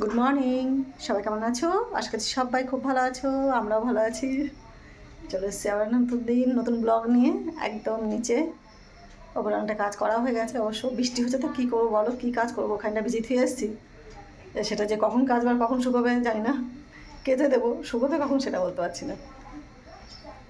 Good morning সবাই কেমন আছো? আশা করছি সবাই খুব ভালো আছো, আমরাও ভালো আছি। চলে এসেছি আবার নতুন দিন, নতুন ব্লগ নিয়ে, একদম নিচে। ওপরে অনেকটা কাজ করা হয়ে গেছে, অবশ্য বৃষ্টি হচ্ছে তো কী করব বলো, কী কাজ করব? ওখানটা ভিজে থুয়ে এসেছি। সেটা যে কখন কাজ বার কখন শুকোবে জানি না। কেটে দেবো, শুকোবে কখন সেটা বলতে পারছি না।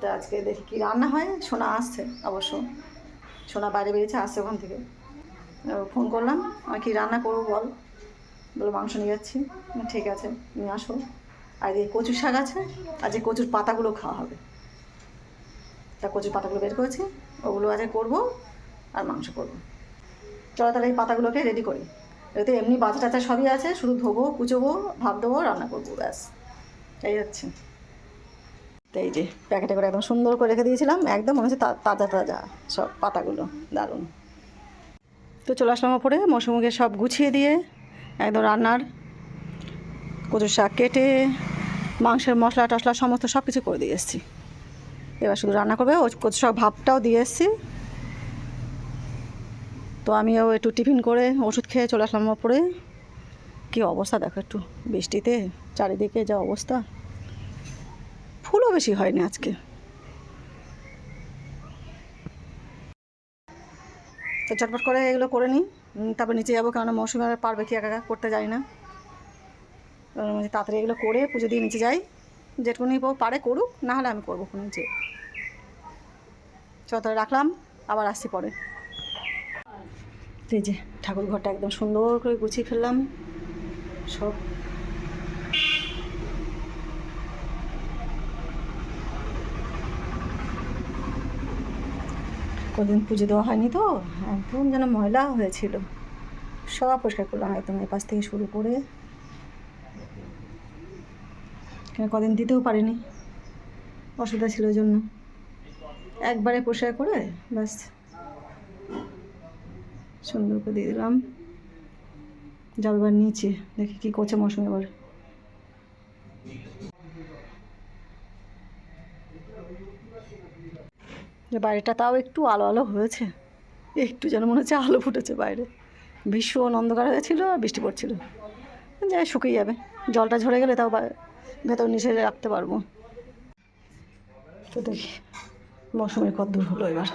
তা আজকে দেখি কী রান্না হয়, সোনা আসছে অবশ্য। সোনা বাইরে বেরিয়েছে, আসছে ওখান থেকে। ফোন করলাম, আর কি রান্না করব বল? বলো, মাংস নিয়ে যাচ্ছি। ঠিক আছে, নিয়ে আসো। আর এই কচুর শাক আছে, আর যে কচুর পাতাগুলো খাওয়া হবে। তা কচুর পাতাগুলো বের করেছি, ওগুলো আজকে করব আর মাংস করব। চলো তাহলে এই পাতাগুলোকে রেডি করি। এতে এমনি বাচ্চা টাচা সবই আছে, শুধু ধোবো, কুচোবো ভাব দেবো, রান্না করব, ব্যাস। এই হচ্ছে। তো এই যে প্যাকেটে করে একদম সুন্দর করে রেখে দিয়েছিলাম, একদম মনে হচ্ছে তাজা তাজা সব পাতাগুলো, দারুণ। তো চলে আসলাম ওপরে মৌসুমুখে সব গুছিয়ে দিয়ে একদম রান্নার কচুর শাক কেটে, মাংসের মশলা টশলা সমস্ত সব কিছু করে দিয়ে এসেছি। এবার শুধু রান্না করবে, ও কচু শাক ভাবটাও দিয়ে এসেছি। তো আমিও একটু টিফিন করে ওষুধ খেয়ে চলে আসলাম ওপরে। কী অবস্থা দেখো একটু, বৃষ্টিতে চারিদিকে যা অবস্থা। ফুলও বেশি হয়নি আজকে। তো চটপট করে এগুলো করে নিই। তারপর নিচে যাব কেননা মৌসুমি আর পারবে কি একা করতে যাই না। তাড়াতাড়ি এগুলো করে পুজো দিয়ে নিচে যাই। যেটুকুনি পারে করুক, না হলে আমি করব কোনো যে চল রাখলাম, আবার আসছি পরে। এই যে ঠাকুর ঘরটা একদম সুন্দর করে গুছিয়ে ফেললাম। সব কদিন পুজো দেওয়া হয়নি তো, একদম যেন ময়লা হয়েছিল। সব পরিষ্কার করলাম একদম এপাশ থেকে শুরু করে। কদিন দিতেও পারিনি, অসুবিধা ছিল জন্য। একবারে পরিষ্কার করে ব্যাস, সুন্দর করে দিয়ে দিলাম। যাব এবার নিচে, দেখি কী করছে মৌসুম এবার যে বাইরেটা তাও একটু আলো আলো হয়েছে। একটু যেন মনে হচ্ছে আলো ফুটেছে বাইরে। ভীষণ অন্ধকার হয়েছিল আর বৃষ্টি পড়ছিল। যাই শুকিয়ে যাবে। জলটা ঝরে গেলে তাও ভেতর নিচে রাখতে পারব। তো দেখি মৌসুমের কত দূর হলো এবার।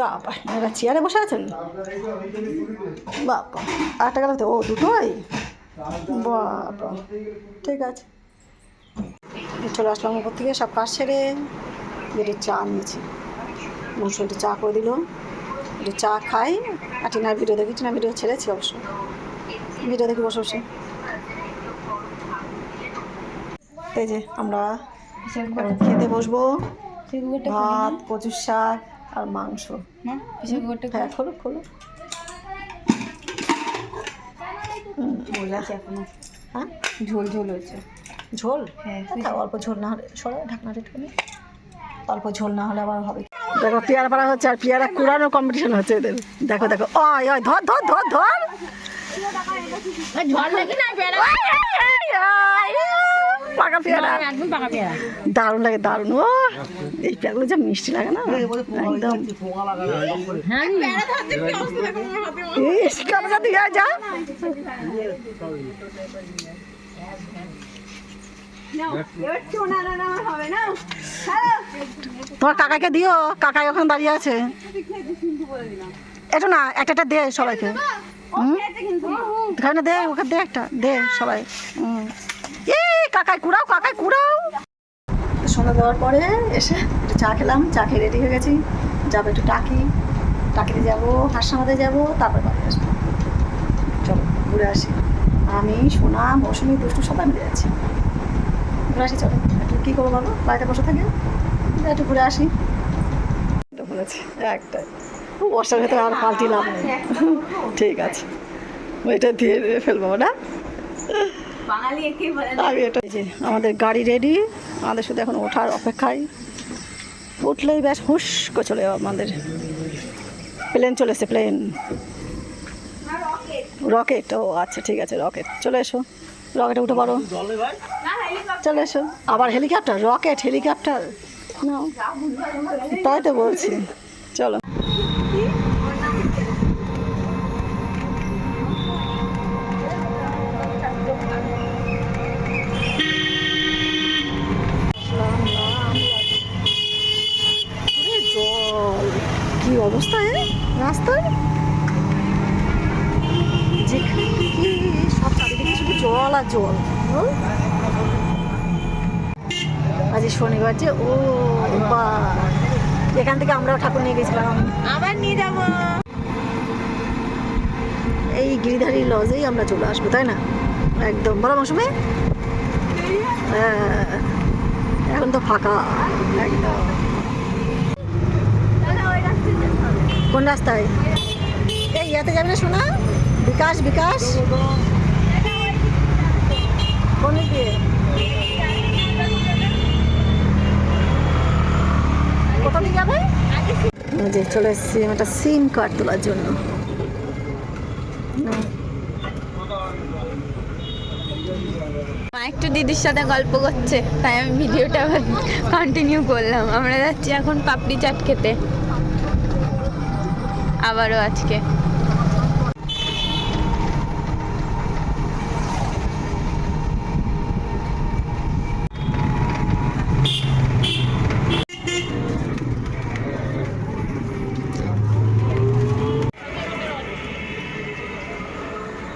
বাবা এরা চেয়ারে বসে আছেন? বাবা আটটা গেল তো ও দুটোই? বাবা, ঠিক আছে। চলে আসলাম উপর থেকে সব কাজ সেরে একটু চা নিয়েছি। মৌসুম একটু চা করে দিল। একটু চা খাই আর টিনার ভিডিও দেখি। টিনার ভিডিও ছেড়েছি অবশ্য। ভিডিও দেখি বসে বসে। এই যে আমরা খেতে বসবো। ভাত কচুর শাক আর মাংস। হ্যাঁ খোলো খোলো। এখনও। হ্যাঁ? ঝোল ঝোল হচ্ছে ঝোল? হ্যাঁ, অল্প ঝোল না হলে সরাই ঢাকনাটা একটুখানি অল্প ঝোল না হলে আবার হবে। দেখো পেয়ারা পাড়া হচ্ছে আর পেয়ারা কুড়ানোর কম্পিটিশন হচ্ছে এদের। দেখো দেখো অয় অয় ধর ধর ধর ধর। পাকা পেয়ারা। দারুণ লাগে দারুণ ও। এই পেয়ারাগুলো যা মিষ্টি লাগে না একদম। হ্যাঁ ইস কালকা দিয়ে যা। তোমার কাকাকে দিও কাকাই ওখানে দাঁড়িয়ে আছে। এটা না একটা একটা দে সবাইকে। এখানে দে ওকে দে একটা দে সবাই। হুম। ই কাকাই কুড়াও কাকাই কুড়াও। সন্ধ্যা দেওয়ার পরে এসে একটু চা খেলাম চা খেয়ে রেডি হয়ে গেছি। যাব একটু টাকি টাকিতে যাব হাসনামাদে যাব তারপর বাড়ি আসব। চলো ঘুরে আসি। আমি সোনা মৌসুমি দুষ্টু সবাই মিলে যাচ্ছি। ঘুরে আসি চলো। একটু কী করব বলো? বাড়িতে বসে থাকে? একটু ঘুরে আসি। বলেছি একটাই বর্ষার ভেতরে আর পাল্টি লাভ নেই। ঠিক আছে। ওইটা দিয়ে ফেলব না? আমি এটা যে আমাদের গাড়ি রেডি আমাদের শুধু এখন ওঠার অপেক্ষায়। উঠলেই ব্যাস হুস করে চলে যাব আমাদের। প্লেন চলে এসছে প্লেন রকেট ও আচ্ছা ঠিক আছে রকেট চলে এসো। রকেটে উঠে পারো চলে এসো। আবার হেলিকপ্টার, রকেট, হেলিকপ্টার। না তাই তো বলছি। চলো। কি অবস্থা হ্যাঁ রাস্তার যেখানে সব চারিদিকে শুধু জল আর জল। শনিবার যে ও বা এখান থেকে আমরাও ঠাকুর নিয়ে গেছিলাম। আবার নিয়ে যাব। এই গিরিধারী লজেই আমরা চলে আসব তাই না? একদম বলো মৌসুমে? হ্যাঁ, এখন তো ফাঁকা। একদম। কোন রাস্তায়? এই ইয়াতে যাবি না শোনা বিকাশ বিকাশ? কোন দিক? এই যে চলে এসেছি একটা সিম কার্ড তোলার জন্য। মা একটু দিদির সাথে গল্প করছে, তাই আমি ভিডিওটা আবার কন্টিনিউ করলাম। আমরা যাচ্ছি এখন পাপড়ি চাট খেতে। আবারও আজকে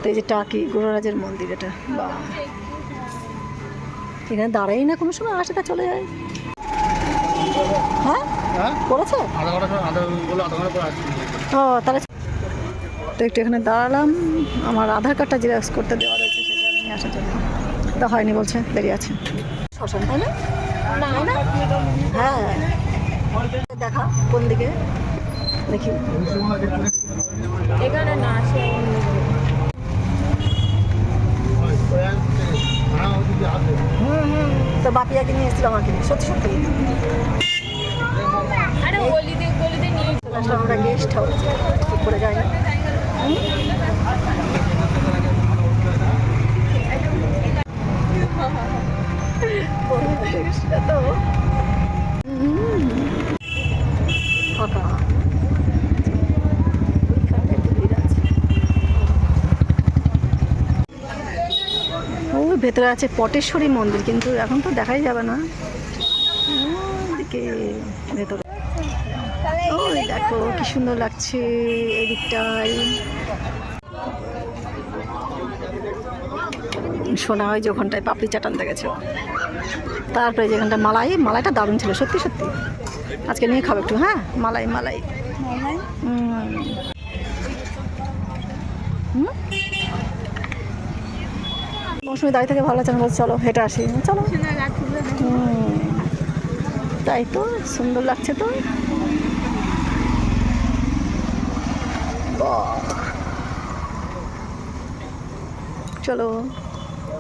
তো এই যে টাকি গুরুরাজের মন্দির এটা। বা এখানে দাঁড়াই না কোনো সময় আসে তা চলে যায়। হ্যাঁ? হ্যাঁ? করেছে আসছি। ও তাহলে তো একটু এখানে দাঁড়ালাম। আমার আধার কার্ডটা জেরক্স করতে দেওয়া রয়েছে সেটা নিয়ে আসার জন্য তা হয়নি বলছে দেরি আছে। শ্মশান তাই না? তাই না? হ্যাঁ। দেখা কোন দিকে? দেখি। এখানে না আসে হ্যাঁ ওদিকে আছে হুম হুম তো বাপিয়াকে নিয়ে এসেছিল আমাকে সত্যি সত্যি। আমরা গেস্ট হাউস ঠিক করে যাই না। ফাঁকা ওইখানে একটু ভিড় আছে। ওই ভেতরে আছে পটেশ্বরী মন্দির কিন্তু এখন তো দেখাই যাবে না। ভেতরে। ওই দেখো কি সুন্দর লাগছে এদিকটায়। শোনা হয় যে ওখানটায় পাপড়ি চাট আনতে গেছে। তারপরে যেখানটা মালাই মালাইটা দারুণ ছিল সত্যি সত্যি। আজকে নিয়ে খাব একটু হ্যাঁ? মালাই মালাই। হুম। মৌসুমি দাঁড়িয়ে থেকে ভালো লাগছে না চলো, হেঁটে আসি। চলো। তাই তো, সুন্দর লাগছে তো। চলো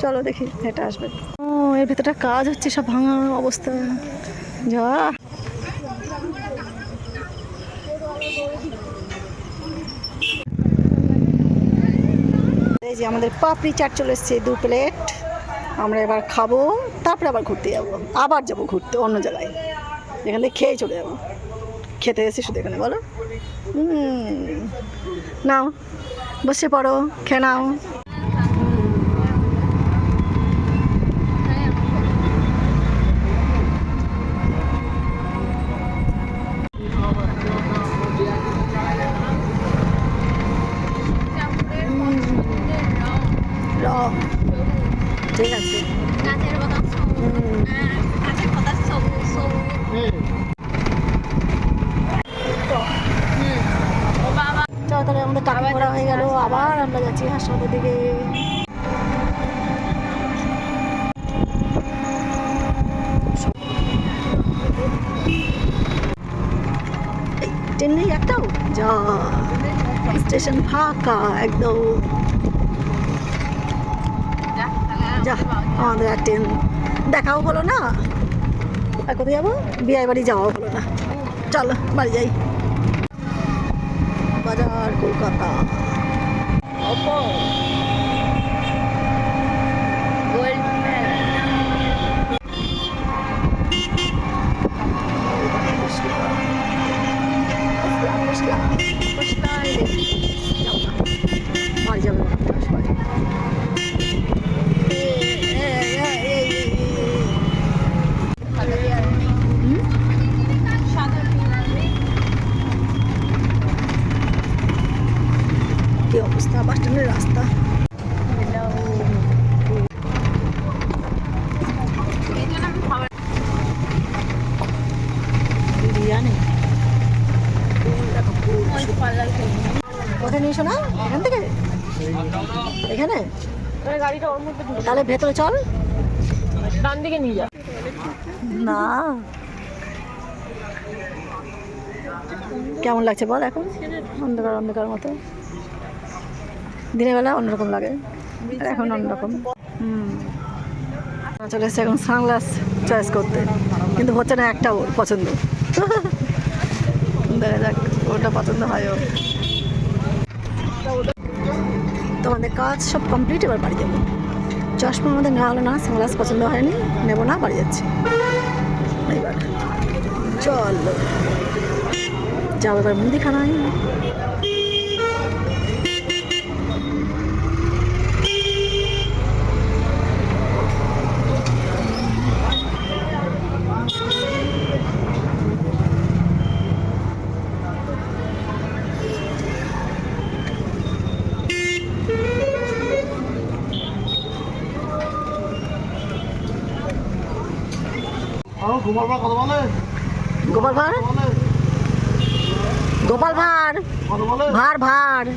চলো দেখি এটা আসবে। ও, এর ভেতরটা কাজ হচ্ছে, সব ভাঙা অবস্থা। যা। এই যে আমাদের পাপড়ি চাট চলে এসছে, দু প্লেট। আমরা এবার খাব, তারপরে আবার ঘুরতে যাব। আবার যাব ঘুরতে অন্য জায়গায়। এখান থেকে খেয়ে চলে যাব। খেতে এসে শুধু এখানে, বলো। নাও, বসে পড়ো, খেয়ে নাও র ঠিক আছে গাছের বাতাস হুম। গাছের পাতা সবুজ সবুজ ও বাবা চলো তাহলে আমাদের টাকা করা হয়ে গেল আবার আমরা যাচ্ছি হাসপাতালের দিকে। এই, ট্রেন নেই একটাও? যা স্টেশন ফাঁকা একদম। যা আমাদের আর ট্রেন দেখাও হলো না। কোথায় যাব? বিয়ে বাড়ি যাওয়াও হলো না। চলো বাড়ি যাই। বাজার কলকাতা। ওখানে এসো না এখান থেকে। এখানে? তাহলে ভেতরে চল। ডান দিকে নিয়ে যা। না। কেমন লাগছে বল এখন? অন্ধকার অন্ধকার মতো। দিনের বেলা অন্যরকম লাগে এখন অন্যরকম। হুম। চলে এসছে এখন সানগ্লাস চয়েস করতে। কিন্তু হচ্ছে না একটা পছন্দ। দেখা যাক, ওটা পছন্দ হয় তো তোমাদের কাজ সব কমপ্লিট এবার বাড়ি যাব। চশমা আমাদের না হলো না সানগ্লাস পছন্দ হয়নি, নেব না, বাড়ি যাচ্ছি। এবার চল। যাব এবার মুদিখানায়। আমার ঘুমার পর বলে? গোপাল ভাঁড়? গোপাল ভাঁড়? ভাঁড় ভাঁড়।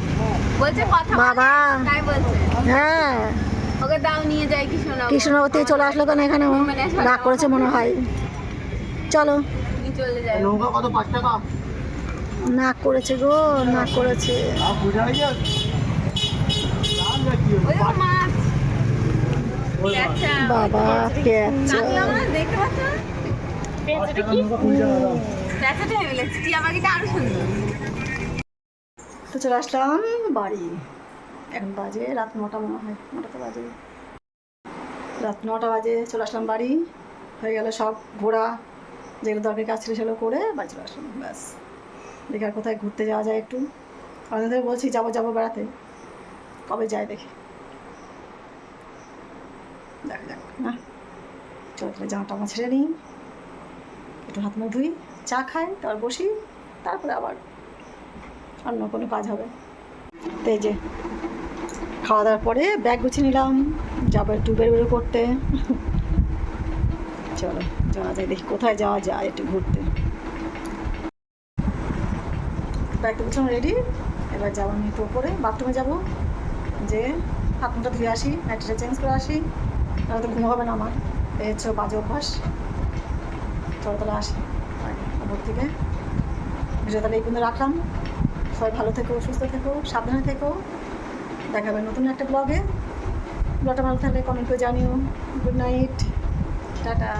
বলছে কথা বাবা। তাই বলছে। হ্যাঁ। ওকে দাও নিয়ে যাই কি শোনাবো কৃষ্ণনগর থেকে চলে আসলো কেন এখানে? ও? রাগ করেছে মনে হয়। চলো। চলে যায় নৌকা কত পাঁচ টাকা? নাক করেছে গো নাক করেছে। বাবা মাছ দেখতে পাচ্ছ? তো চলে আসলাম বাড়ি। এখন বাজে রাত নটা মনে হয়, নটা তো বাজে রাত নটা বাজে, চলে আসলাম বাড়ি। হয়ে গেল সব ঘোরা, যেগুলো দরকারি কাজ ছিল সেগুলো করে বাড়ি চলে আসলাম, ব্যাস। দেখি আর কোথায় ঘুরতে যাওয়া যায় একটু। অনেক ধরে বলছি যাব যাব বেড়াতে। কবে যায় দেখি। দেখা যাক, না? চলো তাহলে জামা টামা ছেড়ে নিই একটু হাত মুখ ধুই, চা খাই, তারপর বসি, তারপরে আবার অন্য কোনো কাজ হবে। তো এই যে খাওয়া দাওয়ার পরে ব্যাগ গুছিয়ে নিলাম যাব একটু বের করতে। চলো, যাওয়া যায়, দেখি কোথায় যাওয়া যায় একটু ঘুরতে। ব্যাগটা গুছানো রেডি এবার যাব আমি একটু উপরে বাথরুমে যাব, যে হাত মুখটা ধুয়ে আসি নাইটটা চেঞ্জ করে আসি, তাহলে তো ঘুম হবে না আমার। এই হচ্ছে বাজে অভ্যাস। চলো তাহলে আসি। উপর থেকে। ভিডিও তাহলে এই পর্যন্ত রাখলাম। সবাই ভালো থেকো, সুস্থ থেকো, সাবধানে থেকো। দেখা হবে নতুন একটা ব্লগে ব্লগটা ভালো থাকলে কমেন্ট করে জানিও। Good night tata.